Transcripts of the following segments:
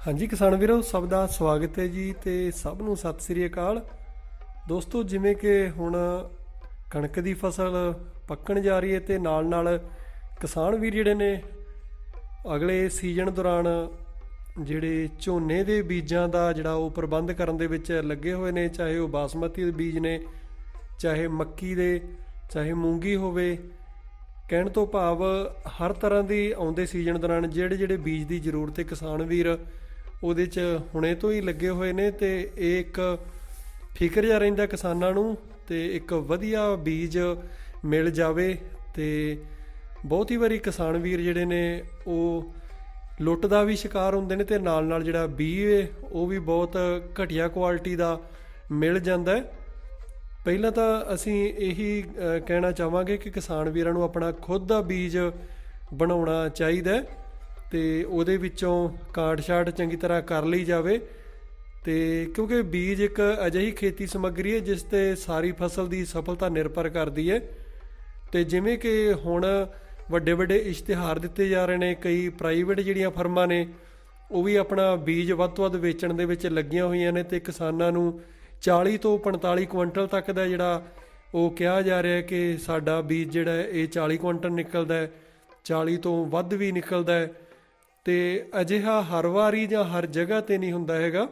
ਹਾਂਜੀ ਕਿਸਾਨ ਵੀਰੋ, ਸਭ ਦਾ ਸਵਾਗਤ ਹੈ ਜੀ ਤੇ ਸਭ ਨੂੰ ਸਤਿ ਸ੍ਰੀ ਅਕਾਲ। ਦੋਸਤੋ, ਜਿਵੇਂ ਕਿ ਹੁਣ ਕਣਕ ਦੀ ਫਸਲ ਪੱਕਣ ਜਾ ਰਹੀ ਹੈ ਤੇ ਨਾਲ ਨਾਲ ਕਿਸਾਨ ਵੀਰ ਜਿਹੜੇ ਨੇ, ਅਗਲੇ ਸੀਜ਼ਨ ਦੌਰਾਨ ਜਿਹੜੇ ਝੋਨੇ ਦੇ ਬੀਜਾਂ ਦਾ ਜਿਹੜਾ ਉਹ ਪ੍ਰਬੰਧ ਕਰਨ ਦੇ ਵਿੱਚ ਲੱਗੇ ਹੋਏ ਨੇ, ਚਾਹੇ ਉਹ ਬਾਸਮਤੀ ਦੇ ਬੀਜ ਨੇ, ਚਾਹੇ ਮੱਕੀ ਦੇ, ਚਾਹੇ ਮੂੰਗੀ ਹੋਵੇ, ਕਹਿਣ ਤੋਂ ਭਾਵ ਹਰ ਤਰ੍ਹਾਂ ਦੀ ਆਉਂਦੇ ਸੀਜ਼ਨ ਦੌਰਾਨ ਜਿਹੜੇ ਜਿਹੜੇ ਬੀਜ ਦੀ ਜ਼ਰੂਰਤ ਹੈ। ਕਿਸਾਨ ਵੀਰ ਉਹਦੇ 'ਚ ਹੁਣੇ ਤੋਂ ਹੀ ਲੱਗੇ ਹੋਏ ਨੇ ਤੇ ਇਹ ਇੱਕ ਫਿਕਰ ਜਿਹਾ ਰਹਿੰਦਾ ਕਿਸਾਨਾਂ ਨੂੰ ਤੇ ਇੱਕ ਵਧੀਆ ਬੀਜ ਮਿਲ ਜਾਵੇ ਤੇ ਹੀ ਵਾਰੀ ਕਿਸਾਨ ਵੀਰ ਜਿਹੜੇ ਨੇ ਉਹ ਲੁੱਟ ਦਾ ਵੀ ਸ਼ਿਕਾਰ ਹੁੰਦੇ ਨੇ ਤੇ ਨਾਲ ਨਾਲ ਜਿਹੜਾ ਬੀਜ ਹੈ ਉਹ ਵੀ ਬਹੁਤ ਘਟੀਆ ਕੁਆਲਿਟੀ ਦਾ ਮਿਲ ਜਾਂਦਾ ਹੈ। ਪਹਿਲਾਂ ਤਾਂ ਅਸੀਂ ਇਹੀ ਕਹਿਣਾ ਚਾਹਾਂਗੇ ਕਿ ਕਿਸਾਨ ਵੀਰਾਂ ਨੂੰ ਆਪਣਾ ਖੁਦ ਦਾ ਬੀਜ ਬਣਾਉਣਾ ਚਾਹੀਦਾ ਹੈ। ਤੇ ਉਹਦੇ ਵਿੱਚੋਂ ਕਾਟ-ਛਾਟ ਚੰਗੀ ਤਰ੍ਹਾਂ ਕਰ ਲਈ ਜਾਵੇ। ਤੇ ਕਿਉਂਕਿ ਬੀਜ ਇੱਕ ਅਜਿਹੀ ਖੇਤੀ ਸਮੱਗਰੀ ਹੈ, ਜਿਸ ਤੇ ਸਾਰੀ ਫਸਲ ਦੀ ਸਫਲਤਾ ਨਿਰਭਰ ਕਰਦੀ ਹੈ। ਤੇ ਜਿਵੇਂ ਕਿ ਹੁਣ ਵੱਡੇ ਵੱਡੇ ਇਸ਼ਤਿਹਾਰ ਦਿੱਤੇ ਜਾ ਰਹੇ ਨੇ, ਕਈ ਪ੍ਰਾਈਵੇਟ ਜਿਹੜੀਆਂ ਫਰਮਾਂ ਨੇ, ਉਹ ਵੀ ਆਪਣਾ ਬੀਜ ਵੱਧ ਤੋਂ ਵੱਧ ਵੇਚਣ ਦੇ ਵਿੱਚ ਲੱਗੀਆਂ ਹੋਈਆਂ ਨੇ ਤੇ ਕਿਸਾਨਾਂ ਨੂੰ 40 ਤੋਂ 45 ਕੁਇੰਟਲ ਤੱਕ ਦਾ ਜਿਹੜਾ ਉਹ ਕਿਹਾ ਜਾ ਰਿਹਾ ਕਿ ਸਾਡਾ ਬੀਜ ਜਿਹੜਾ ਇਹ 40 ਕੁਇੰਟਲ ਨਿਕਲਦਾ ਹੈ 40 ਤੋਂ ਵੱਧ ਵੀ ਨਿਕਲਦਾ ਹੈ। ਤੇ ਅਜਿਹਾ ਹਰ ਵਾਰੀ ਜਾਂ ਹਰ ਜਗ੍ਹਾ ਤੇ ਨਹੀਂ ਹੁੰਦਾ ਹੈਗਾ,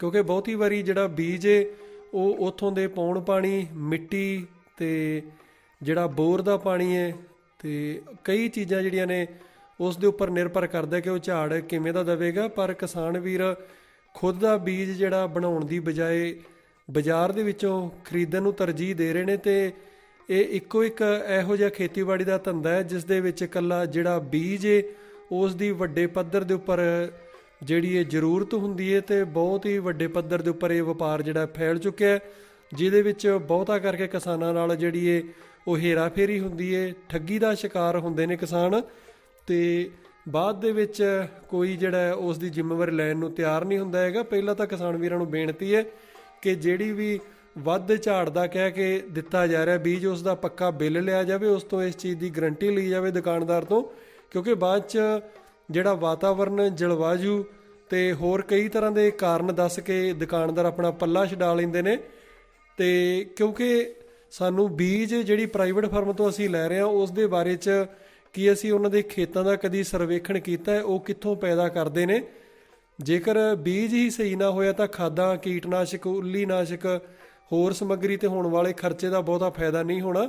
ਕਿਉਂਕਿ ਬਹੁਤੀ ਵਾਰੀ ਜਿਹੜਾ ਬੀਜ ਏ, ਉਹ ਉਥੋਂ ਦੇ ਪੌਣ ਪਾਣੀ, ਮਿੱਟੀ ਤੇ ਜਿਹੜਾ ਬੋਰ ਦਾ ਪਾਣੀ ਹੈ ਤੇ ਕਈ ਚੀਜ਼ਾਂ ਜਿਹੜੀਆਂ ਨੇ ਉਸ ਦੇ ਉੱਪਰ ਨਿਰਭਰ ਕਰਦਾ ਕਿ ਉਹ ਝਾੜ ਕਿਵੇਂ ਦਾ ਦੇਵੇਗਾ, ਪਰ ਕਿਸਾਨ ਵੀਰ ਖੁਦ ਦਾ ਬੀਜ ਜਿਹੜਾ ਬਣਾਉਣ ਦੀ ਬਜਾਏ ਬਾਜ਼ਾਰ ਦੇ ਵਿੱਚੋਂ ਖਰੀਦਣ ਨੂੰ ਤਰਜੀਹ ਦੇ ਰਹੇ ਨੇ ਤੇ ਇਹ ਇੱਕੋ ਇੱਕ ਇਹੋ ਜਿਹਾ ਖੇਤੀਬਾੜੀ ਦਾ ਧੰਦਾ ਹੈ, ਜਿਸ ਦੇ ਵਿੱਚ ਇਕੱਲਾ ਜਿਹੜਾ ਬੀਜ ਏ ਉਸ ਦੀ ਵੱਡੇ ਪੱਧਰ ਦੇ ਉੱਪਰ ਜਿਹੜੀ ਇਹ ਜ਼ਰੂਰਤ ਹੁੰਦੀ ਹੈ ਤੇ ਬਹੁਤ ਹੀ ਵੱਡੇ ਪੱਧਰ ਦੇ ਉੱਪਰ ਇਹ ਵਪਾਰ ਜਿਹੜਾ ਫੈਲ ਚੁੱਕਿਆ ਹੈ, ਜਿਹਦੇ ਵਿੱਚ ਬਹੁਤਾ ਕਰਕੇ ਕਿਸਾਨਾਂ ਨਾਲ ਜਿਹੜੀ ਇਹ ਉਹ ਹੇਰਾਫੇਰੀ ਹੁੰਦੀ ਹੈ ਠੱਗੀ ਦਾ ਸ਼ਿਕਾਰ ਹੁੰਦੇ ਨੇ ਕਿਸਾਨ ਤੇ ਬਾਅਦ ਦੇ ਵਿੱਚ ਕੋਈ ਜਿਹੜਾ ਉਸ ਦੀ ਜ਼ਿੰਮੇਵਾਰੀ ਲੈਣ ਨੂੰ ਤਿਆਰ ਨਹੀਂ ਹੁੰਦਾ ਹੈਗਾ। ਪਹਿਲਾਂ ਤਾਂ ਕਿਸਾਨ ਵੀਰਾਂ ਨੂੰ ਬੇਨਤੀ ਹੈ ਕਿ ਜਿਹੜੀ ਵੀ ਵੱਧ ਝਾੜ ਦਾ ਕਹਿ ਕੇ ਦਿੱਤਾ ਜਾ ਰਿਹਾ, ਬੀਜ ਉਸ ਦਾ ਪੱਕਾ ਬਿੱਲ ਲਿਆ ਜਾਵੇ, ਉਸ ਤੋਂ ਇਸ ਚੀਜ਼ ਦੀ ਗਰੰਟੀ ਲਈ ਜਾਵੇ ਦੁਕਾਨਦਾਰ ਤੋਂ। ਕਿਉਂਕਿ ਬਾਅਦ ਚ ਜਿਹੜਾ ਵਾਤਾਵਰਨ ਜਲਵਾਯੂ ਤੇ ਹੋਰ ਕਈ ਤਰ੍ਹਾਂ ਦੇ ਕਾਰਨ ਦੱਸ ਕੇ ਦੁਕਾਨਦਾਰ ਆਪਣਾ ਪੱਲਾ ਛਡਾ ਲੈਂਦੇ ਨੇ। ਤੇ ਕਿਉਂਕਿ ਸਾਨੂੰ ਬੀਜ ਜਿਹੜੀ ਪ੍ਰਾਈਵੇਟ ਫਰਮ ਤੋਂ ਅਸੀਂ ਲੈ ਰਹੇ ਹਾਂ, ਉਸ ਦੇ ਬਾਰੇ ਚ ਕੀ ਅਸੀਂ ਉਹਨਾਂ ਦੇ ਖੇਤਾਂ ਦਾ ਕਦੀ ਸਰਵੇਖਣ ਕੀਤਾ ਹੈ, ਉਹ ਕਿੱਥੋਂ ਪੈਦਾ ਕਰਦੇ ਨੇ। ਜੇਕਰ ਬੀਜ ਹੀ ਸਹੀ ਨਾ ਹੋਇਆ ਤਾਂ ਖਾਦਾਂ, ਕੀਟਨਾਸ਼ਕ, ਉੱਲੀਨਾਸ਼ਕ ਹੋਰ ਸਮੱਗਰੀ ਤੇ ਹੋਣ ਵਾਲੇ ਖਰਚੇ ਦਾ ਬਹੁਤਾ ਫਾਇਦਾ ਨਹੀਂ ਹੋਣਾ।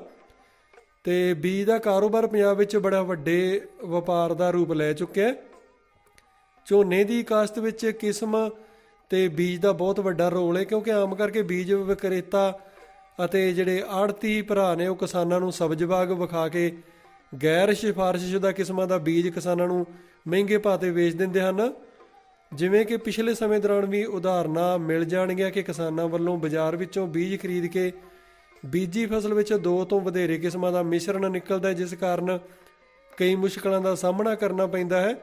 ਤੇ ਬੀਜ ਦਾ ਕਾਰੋਬਾਰ ਪੰਜਾਬ ਵਿੱਚ ਬੜਾ ਵੱਡੇ ਵਪਾਰ ਦਾ ਰੂਪ ਲੈ ਚੁੱਕਿਆ ਹੈ। ਝੋਨੇ ਦੀ ਕਾਸ਼ਤ ਵਿੱਚ ਕਿਸਮ ਤੇ ਬੀਜ ਦਾ ਬਹੁਤ ਵੱਡਾ ਰੋਲ ਹੈ, ਕਿਉਂਕਿ ਆਮ ਕਰਕੇ ਬੀਜ ਵਿਕਰੇਤਾ ਅਤੇ ਜਿਹੜੇ ਆੜਤੀ ਭਰਾ ਨੇ, ਉਹ ਕਿਸਾਨਾਂ ਨੂੰ ਸਬਜ਼ ਬਾਗ ਵਿਖਾ ਕੇ ਗੈਰ ਸਿਫਾਰਿਸ਼ਸ਼ੁਦਾ ਕਿਸਮਾਂ ਦਾ ਬੀਜ ਕਿਸਾਨਾਂ ਨੂੰ ਮਹਿੰਗੇ ਭਾਅ ਤੇ ਵੇਚ ਦਿੰਦੇ ਹਨ। ਜਿਵੇਂ ਕਿ ਪਿਛਲੇ ਸਮੇਂ ਦੌਰਾਨ ਵੀ ਉਦਾਹਰਨਾਂ ਮਿਲ ਜਾਣਗੀਆਂ ਕਿ ਕਿਸਾਨਾਂ ਵੱਲੋਂ ਬਾਜ਼ਾਰ ਵਿੱਚੋਂ ਬੀਜ ਖਰੀਦ ਕੇ ਬੀਜੀ ਫਸਲ ਵਿੱਚ ਦੋ ਤੋਂ ਵਧੇਰੇ ਕਿਸਮਾਂ ਦਾ ਮਿਸ਼ਰਣ ਨਿਕਲਦਾ ਹੈ, ਜਿਸ ਕਾਰਨ ਕਈ ਮੁਸ਼ਕਲਾਂ ਦਾ ਸਾਹਮਣਾ ਕਰਨਾ ਪੈਂਦਾ ਹੈ।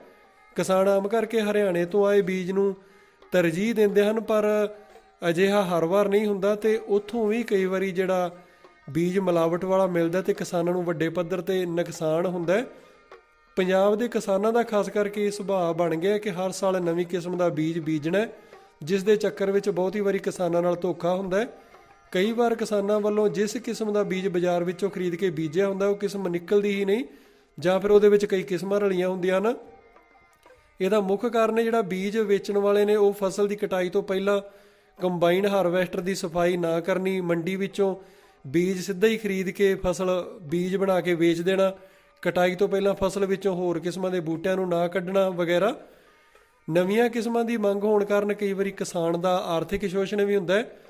ਕਿਸਾਨ ਆਮ ਕਰਕੇ ਹਰਿਆਣੇ ਤੋਂ ਆਏ ਬੀਜ ਨੂੰ ਤਰਜੀਹ ਦਿੰਦੇ ਹਨ, ਪਰ ਅਜਿਹਾ ਹਰ ਵਾਰ ਨਹੀਂ ਹੁੰਦਾ ਤੇ ਉੱਥੋਂ ਵੀ ਕਈ ਵਾਰੀ ਜਿਹੜਾ ਬੀਜ ਮਿਲਾਵਟ ਵਾਲਾ ਮਿਲਦਾ ਤੇ ਕਿਸਾਨਾਂ ਨੂੰ ਵੱਡੇ ਪੱਧਰ ਤੇ ਨੁਕਸਾਨ ਹੁੰਦਾ ਪੰਜਾਬ ਦੇ ਕਿਸਾਨਾਂ ਦਾ ਖਾਸ ਕਰਕੇ ਇਹ ਸੁਭਾਅ ਬਣ ਗਿਆ ਕਿ ਹਰ ਸਾਲ ਨਵੀਂ ਕਿਸਮ ਦਾ ਬੀਜ ਬੀਜਣਾ ਜਿਸ ਦੇ ਚੱਕਰ ਵਿੱਚ ਬਹੁਤੀ ਵਾਰੀ ਕਿਸਾਨਾਂ ਨਾਲ ਧੋਖਾ ਹੁੰਦਾ ਹੈ। ਕਈ ਵਾਰ ਕਿਸਾਨਾਂ ਵੱਲੋਂ ਜਿਸ ਕਿਸਮ ਦਾ ਬੀਜ ਬਾਜ਼ਾਰ ਵਿੱਚੋਂ ਖਰੀਦ ਕੇ ਬੀਜਿਆ ਹੁੰਦਾ, ਉਹ ਕਿਸਮ ਨਿਕਲਦੀ ਹੀ ਨਹੀਂ, ਜਾਂ ਫਿਰ ਉਹਦੇ ਵਿੱਚ ਕਈ ਕਿਸਮਾਂ ਰਲੀਆਂ ਹੁੰਦੀਆਂ ਹਨ। ਇਹਦਾ ਮੁੱਖ ਕਾਰਨ ਜਿਹੜਾ ਬੀਜ ਵੇਚਣ ਵਾਲੇ ਨੇ, ਉਹ ਫਸਲ ਦੀ ਕਟਾਈ ਤੋਂ ਪਹਿਲਾਂ ਕੰਬਾਈਨ ਹਾਰਵੈਸਟਰ ਦੀ ਸਫ਼ਾਈ ਨਾ ਕਰਨੀ, ਮੰਡੀ ਵਿੱਚੋਂ ਬੀਜ ਸਿੱਧਾ ਹੀ ਖਰੀਦ ਕੇ ਫਸਲ ਬੀਜ ਬਣਾ ਕੇ ਵੇਚ ਦੇਣਾ, ਕਟਾਈ ਤੋਂ ਪਹਿਲਾਂ ਫਸਲ ਵਿੱਚੋਂ ਹੋਰ ਕਿਸਮਾਂ ਦੇ ਬੂਟਿਆਂ ਨੂੰ ਨਾ ਕੱਢਣਾ ਵਗੈਰਾ। ਨਵੀਆਂ ਕਿਸਮਾਂ ਦੀ ਮੰਗ ਹੋਣ ਕਾਰਨ ਕਈ ਵਾਰੀ ਕਿਸਾਨ ਦਾ ਆਰਥਿਕ ਸ਼ੋਸ਼ਣ ਵੀ ਹੁੰਦਾ ਹੈ।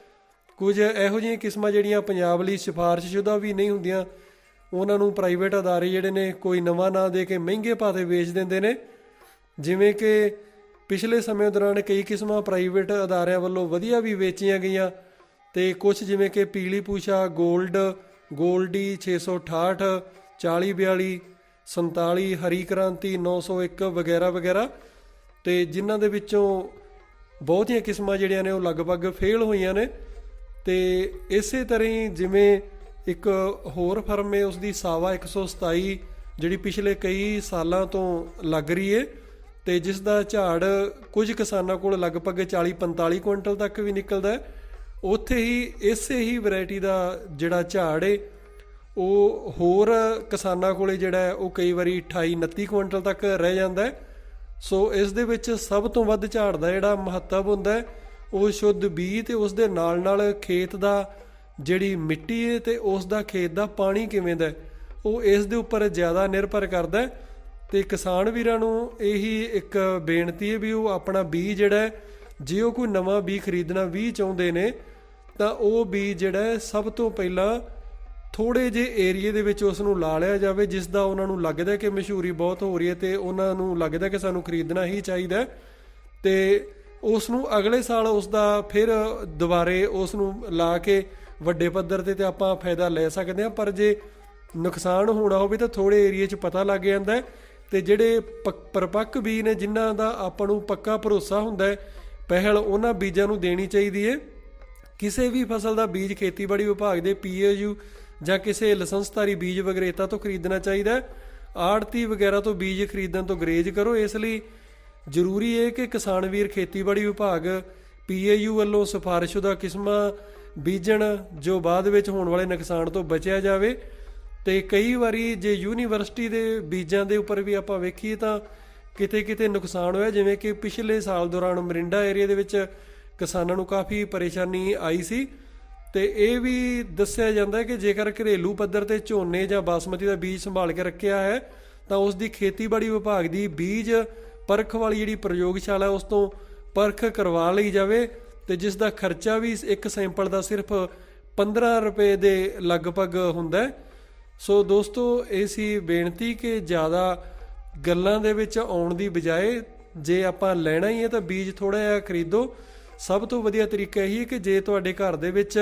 ਕੁਝ ਇਹੋ ਜਿਹੀਆਂ ਕਿਸਮਾਂ ਜਿਹੜੀਆਂ ਪੰਜਾਬ ਲਈ ਸਿਫਾਰਿਸ਼ਸ਼ੁਦਾ ਵੀ ਨਹੀਂ ਹੁੰਦੀਆਂ, ਉਹਨਾਂ ਨੂੰ ਪ੍ਰਾਈਵੇਟ ਅਦਾਰੇ ਜਿਹੜੇ ਨੇ ਕੋਈ ਨਵਾਂ ਨਾਂ ਦੇ ਕੇ ਮਹਿੰਗੇ ਭਾਅ ਤੇ ਵੇਚ ਦਿੰਦੇ ਨੇ। ਜਿਵੇਂ ਕਿ ਪਿਛਲੇ ਸਮੇਂ ਦੌਰਾਨ ਕਈ ਕਿਸਮਾਂ ਪ੍ਰਾਈਵੇਟ ਅਦਾਰਿਆਂ ਵੱਲੋਂ ਵਧੀਆ ਵੀ ਵੇਚੀਆਂ ਗਈਆਂ ਤੇ ਕੁਝ ਜਿਵੇਂ ਕਿ ਪੀਲੀ ਪੂਸ਼ਾ 골ਡ 골ਡੀ 668 4042 47 ਹਰੀ ਕ੍ਰਾਂਤੀ 901 ਵਗੈਰਾ ਵਗੈਰਾ। ਤੇ ਜਿਨ੍ਹਾਂ ਦੇ ਵਿੱਚੋਂ ਬਹੁਤੀਆਂ ਕਿਸਮਾਂ ਜਿਹੜੀਆਂ ਨੇ ਉਹ ਲਗਭਗ ਫੇਲ ਹੋਈਆਂ ਨੇ। ਤੇ ਇਸੇ ਤਰ੍ਹਾਂ ਹੀ ਜਿਵੇਂ ਇੱਕ ਹੋਰ ਫਰਮ ਹੈ ਉਸ ਦੀ ਸਾਵਾ 127 ਜਿਹੜੀ ਪਿਛਲੇ ਕਈ ਸਾਲਾਂ ਤੋਂ ਲੱਗ ਰਹੀ ਹੈ ਤੇ ਜਿਸ ਦਾ ਝਾੜ ਕੁਝ ਕਿਸਾਨਾਂ ਕੋਲ ਲਗਭਗ 40-45 ਕੁਇੰਟਲ ਤੱਕ ਵੀ ਨਿਕਲਦਾ ਹੈ। ਉੱਥੇ ਹੀ ਇਸੇ ਹੀ ਵੈਰਾਈਟੀ ਦਾ ਜਿਹੜਾ ਝਾੜ ਏ ਉਹ ਹੋਰ ਕਿਸਾਨਾਂ ਕੋਲੇ ਜਿਹੜਾ ਉਹ ਕਈ ਵਾਰੀ 28 29 ਕੁਇੰਟਲ ਤੱਕ ਰਹਿ ਜਾਂਦਾ ਹੈ। ਸੋ ਇਸ ਦੇ ਵਿੱਚ ਸਭ ਤੋਂ ਵੱਧ ਝਾੜ ਦਾ ਜਿਹੜਾ ਮਹੱਤਵ ਹੁੰਦਾ ਹੈ ਉਹ ਸ਼ੁੱਧ ਬੀਜ ਤੇ ਉਸ ਦੇ ਨਾਲ ਨਾਲ ਖੇਤ ਦਾ ਜਿਹੜੀ ਮਿੱਟੀ ਹੈ ਤੇ ਉਸ ਦਾ ਖੇਤ ਦਾ ਪਾਣੀ ਕਿਵੇਂ ਦਾ ਉਹ ਇਸ ਦੇ ਉੱਪਰ ਜ਼ਿਆਦਾ ਨਿਰਭਰ ਕਰਦਾ ਹੈ ਤੇ ਕਿਸਾਨ ਵੀਰਾਂ ਨੂੰ ਇਹੀ ਇੱਕ ਬੇਨਤੀ ਹੈ ਵੀ ਉਹ ਆਪਣਾ ਬੀਜ ਜਿਹੜਾ ਜੇ ਉਹ ਕੋਈ ਨਵਾਂ ਬੀਜ ਖਰੀਦਣਾ ਵੀ ਚਾਹੁੰਦੇ ਨੇ, ਤਾਂ ਉਹ ਬੀਜ ਜਿਹੜਾ ਸਭ ਤੋਂ ਪਹਿਲਾਂ ਥੋੜੇ ਜਿਹੇ ਏਰੀਏ ਦੇ ਵਿੱਚ ਉਸ ਨੂੰ ਲਾ ਲਿਆ ਜਾਵੇ, ਜਿਸ ਦਾ ਉਹਨਾਂ ਨੂੰ ਲੱਗਦਾ ਕਿ ਮਸ਼ਹੂਰੀ ਬਹੁਤ ਹੋ ਰਹੀ ਹੈ ਤੇ ਉਹਨਾਂ ਨੂੰ ਲੱਗਦਾ ਕਿ ਸਾਨੂੰ ਖਰੀਦਣਾ ਹੀ ਚਾਹੀਦਾ ਹੈ ਤੇ ਉਸ ਨੂੰ ਅਗਲੇ ਸਾਲ ਉਸ ਦਾ ਫਿਰ ਦੁਬਾਰੇ ਉਸ ਨੂੰ ਲਾ ਕੇ ਵੱਡੇ ਪੱਧਰ ਤੇ ਤੇ ਆਪਾਂ ਫਾਇਦਾ ਲੈ ਸਕਦੇ ਹਾਂ, ਪਰ ਜੇ ਨੁਕਸਾਨ ਹੋਣਾ ਹੋਵੇ ਤਾਂ ਥੋੜੇ ਏਰੀਏ 'ਚ ਪਤਾ ਲੱਗ ਜਾਂਦਾ ਹੈ ਤੇ ਜਿਹੜੇ ਪੱਕ- ਪਰਿਪੱਕ ਬੀਜ ਨੇ ਜਿਨ੍ਹਾਂ ਦਾ ਆਪਾਂ ਨੂੰ ਪੱਕਾ ਭਰੋਸਾ ਹੁੰਦਾ ਪਹਿਲ ਉਹਨਾਂ ਬੀਜਾਂ ਨੂੰ ਦੇਣੀ ਚਾਹੀਦੀ ਹੈ। ਕਿਸੇ ਵੀ ਫਸਲ ਦਾ ਬੀਜ ਖੇਤੀਬਾੜੀ ਵਿਭਾਗ ਦੇ ਪੀਏਯੂ ਜਾਂ ਕਿਸੇ ਲਾਇਸੈਂਸਧਾਰੀ ਬੀਜ ਵਿਕਰੇਤਾ ਤੋਂ ਖਰੀਦਣਾ ਚਾਹੀਦਾ ਆੜਤੀ ਵਗੈਰਾ ਤੋਂ ਬੀਜ ਖਰੀਦਣ ਤੋਂ ਗਰੇਜ ਕਰੋ, ਇਸ ਲਈ ਜ਼ਰੂਰੀ ਹੈ ਕਿ ਕਿਸਾਨ ਵੀਰ ਖੇਤੀਬਾੜੀ ਵਿਭਾਗ ਪੀਏਯੂ ਵੱਲੋਂ ਸਿਫਾਰਿਸ਼ਸ਼ੁਦਾ ਕਿਸਮਾਂ ਬੀਜਣ ਜੋ ਬਾਅਦ ਵਿੱਚ ਹੋਣ ਵਾਲੇ ਨੁਕਸਾਨ ਤੋਂ ਬਚਿਆ ਜਾਵੇ ਤੇ ਕਈ ਵਾਰੀ ਜੇ ਯੂਨੀਵਰਸਿਟੀ ਦੇ ਬੀਜਾਂ ਦੇ ਉੱਪਰ ਵੀ ਆਪਾਂ ਵੇਖੀਏ ਤਾਂ ਕਿਤੇ ਕਿਤੇ ਨੁਕਸਾਨ ਹੋਇਆ, ਜਿਵੇਂ ਕਿ ਪਿਛਲੇ ਸਾਲ ਦੌਰਾਨ ਮਰਿੰਡਾ ਏਰੀਆ ਦੇ ਵਿੱਚ ਕਿਸਾਨਾਂ ਨੂੰ ਕਾਫੀ ਪਰੇਸ਼ਾਨੀ ਆਈ ਸੀ ਤੇ ਇਹ ਵੀ ਦੱਸਿਆ ਜਾਂਦਾ ਹੈ ਕਿ ਜੇਕਰ ਘਰੇਲੂ ਪੱਧਰ ਤੇ ਝੋਨੇ ਜਾਂ ਬਾਸਮਤੀ ਦਾ ਬੀਜ ਸੰਭਾਲ ਕੇ ਰੱਖਿਆ ਹੈ, ਤਾਂ ਉਸ ਦੀ ਖੇਤੀਬਾੜੀ ਵਿਭਾਗ ਦੀ ਬੀਜ ਪਰਖ ਵਾਲੀ ਜਿਹੜੀ ਪ੍ਰਯੋਗਸ਼ਾਲਾ ਉਸ ਤੋਂ ਪਰਖ ਕਰਵਾ ਲਈ ਜਾਵੇ ਤੇ ਜਿਸ ਦਾ ਖਰਚਾ ਵੀ ਇੱਕ ਸੈਂਪਲ ਦਾ ਸਿਰਫ 15 ਰੁਪਏ ਦੇ ਲਗਭਗ ਹੁੰਦਾ ਸੋ ਦੋਸਤੋ, ਇਹ ਸੀ ਬੇਨਤੀ ਕਿ ਜ਼ਿਆਦਾ ਗੱਲਾਂ ਦੇ ਵਿੱਚ ਆਉਣ ਦੀ ਬਜਾਏ ਜੇ ਆਪਾਂ ਲੈਣਾ ਹੀ ਹੈ ਤਾਂ ਬੀਜ ਥੋੜਾ ਜਿਹਾ ਖਰੀਦੋ। ਸਭ ਤੋਂ ਵਧੀਆ ਤਰੀਕਾ ਇਹੀ ਹੈ ਕਿ ਜੇ ਤੁਹਾਡੇ ਘਰ ਦੇ ਵਿੱਚ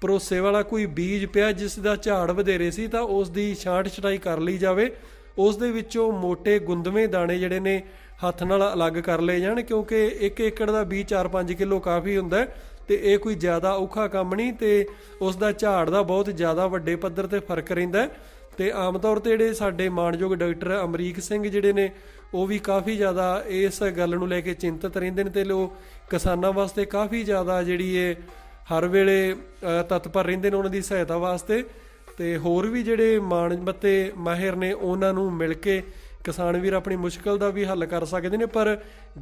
ਭਰੋਸੇ ਵਾਲਾ ਕੋਈ ਬੀਜ ਪਿਆ ਜਿਸ ਦਾ ਝਾੜ ਵਧੇਰੇ ਸੀ ਤਾਂ ਉਸ ਦੀ ਛਾਂਟ ਛਟਾਈ ਕਰ ਲਈ ਜਾਵੇ। ਉਸ ਦੇ ਵਿੱਚੋਂ ਮੋٹے ਗੁੰਦਵੇਂ ਦਾਣੇ ਜਿਹੜੇ ਨੇ ਹੱਥ ਨਾਲ ਅਲੱਗ ਕਰ ਲਏ ਜਾਣ, ਕਿਉਂਕਿ 1 ਏਕੜ ਦਾ ਬੀਜ 4-5 ਕਿਲੋ ਕਾਫੀ ਹੁੰਦਾ ਹੈ ਤੇ ਇਹ ਕੋਈ ਜ਼ਿਆਦਾ ਔਖਾ ਕੰਮ ਨਹੀਂ ਤੇ ਉਸ ਦਾ ਝਾੜ ਦਾ ਬਹੁਤ ਜ਼ਿਆਦਾ ਵੱਡੇ ਪੱਧਰ ਤੇ ਫ਼ਰਕ ਰਹਿੰਦਾ ਹੈ। ਤੇ ਆਮ ਤੌਰ ਤੇ ਜਿਹੜੇ ਸਾਡੇ ਮਾਣਯੋਗ ਡਾਕਟਰ ਅਮਰੀਕ ਸਿੰਘ ਜਿਹੜੇ ਨੇ, ਉਹ ਵੀ ਕਾਫੀ ਜ਼ਿਆਦਾ ਇਸ ਗੱਲ ਨੂੰ ਲੈ ਕੇ ਚਿੰਤਤ ਰਹਿੰਦੇ ਨੇ ਤੇ ਉਹ ਕਿਸਾਨਾਂ ਵਾਸਤੇ ਕਾਫੀ ਜ਼ਿਆਦਾ ਜਿਹੜੀ ਇਹ ਹਰ ਵੇਲੇ ਤਤਪਰ ਰਹਿੰਦੇ ਨੇ ਉਹਨਾਂ ਦੀ ਸਹਾਇਤਾ ਵਾਸਤੇ। ਤੇ ਹੋਰ ਵੀ ਜਿਹੜੇ ਮਾਣਮੱਤੇ ਮਾਹਿਰ ਨੇ ਉਹਨਾਂ ਨੂੰ ਮਿਲ ਕੇ ਕਿਸਾਨ ਵੀਰ ਆਪਣੀ ਮੁਸ਼ਕਲ ਦਾ ਵੀ ਹੱਲ ਕਰ ਸਕਦੇ ਨੇ, ਪਰ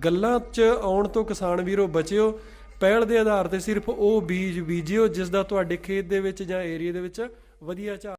ਗੱਲਾਂ 'ਚ ਆਉਣ ਤੋਂ ਕਿਸਾਨ ਵੀਰੋ ਬਚਿਓ। ਪਹਿਲ ਦੇ ਆਧਾਰ ਤੇ ਸਿਰਫ ਉਹ ਬੀਜ ਬੀਜਿਓ, ਜਿਸ ਦਾ ਤੁਹਾਡੇ ਖੇਤ ਦੇ ਵਿੱਚ ਜਾਂ ਏਰੀਆ ਦੇ ਵਿੱਚ ਵਧੀਆ ਝਾੜ